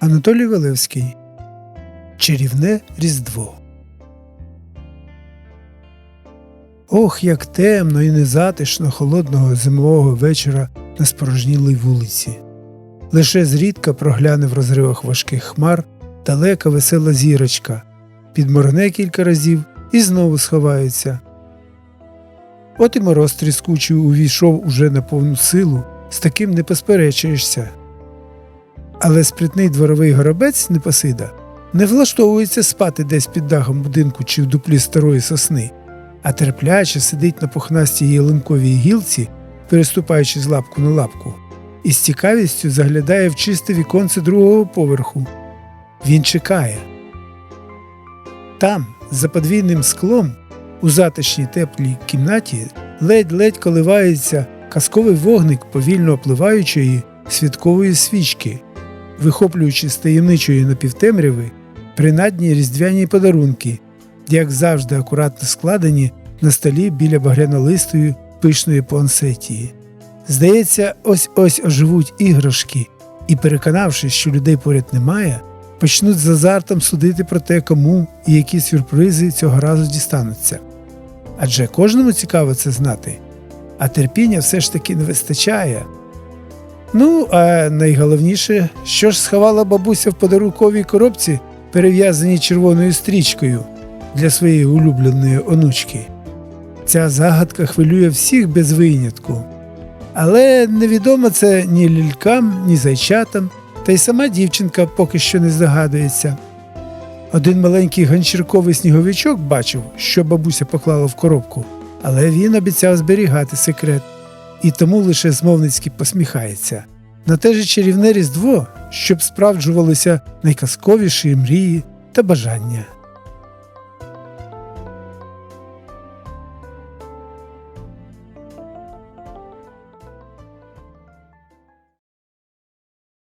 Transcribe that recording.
Анатолій Велевський. Чарівне Різдво. Ох, як темно і незатишно холодного зимового вечора на спорожнілій вулиці. Лише зрідка прогляне в розривах важких хмар далека весела зірочка, підморгне кілька разів і знову сховається. От і мороз тріскучий увійшов уже на повну силу, з таким не посперечаєшся. Але спритний дворовий горобець Непосида не влаштовується спати десь під дахом будинку чи в дуплі старої сосни, а терпляче сидить на пухнастій ялинковій гілці, переступаючи з лапку на лапку, і з цікавістю заглядає в чисте віконце другого поверху. Він чекає. Там, за подвійним склом, у затишній теплій кімнаті, ледь-ледь коливається казковий вогник повільно опливаючої святкової свічки, вихоплюючи з таємничої напівтемряви принадні різдвяні подарунки, як завжди акуратно складені на столі біля багрянолистої пишної пуансетії. Здається, ось ось оживуть іграшки, і, переконавшись, що людей поряд немає, почнуть з азартом судити про те, кому і які сюрпризи цього разу дістануться. Адже кожному цікаво це знати, а терпіння все ж таки не вистачає. Ну, а найголовніше, що ж сховала бабуся в подарунковій коробці, перев'язаній червоною стрічкою для своєї улюбленої онучки. Ця загадка хвилює всіх без винятку. Але невідомо це ні лількам, ні зайчатам, та й сама дівчинка поки що не здогадується. Один маленький ганчірковий сніговичок бачив, що бабуся поклала в коробку, але він обіцяв зберігати секрет і тому лише змовницьки посміхається. На те же чарівне різдво, щоб справджувалися найказковіші мрії та бажання.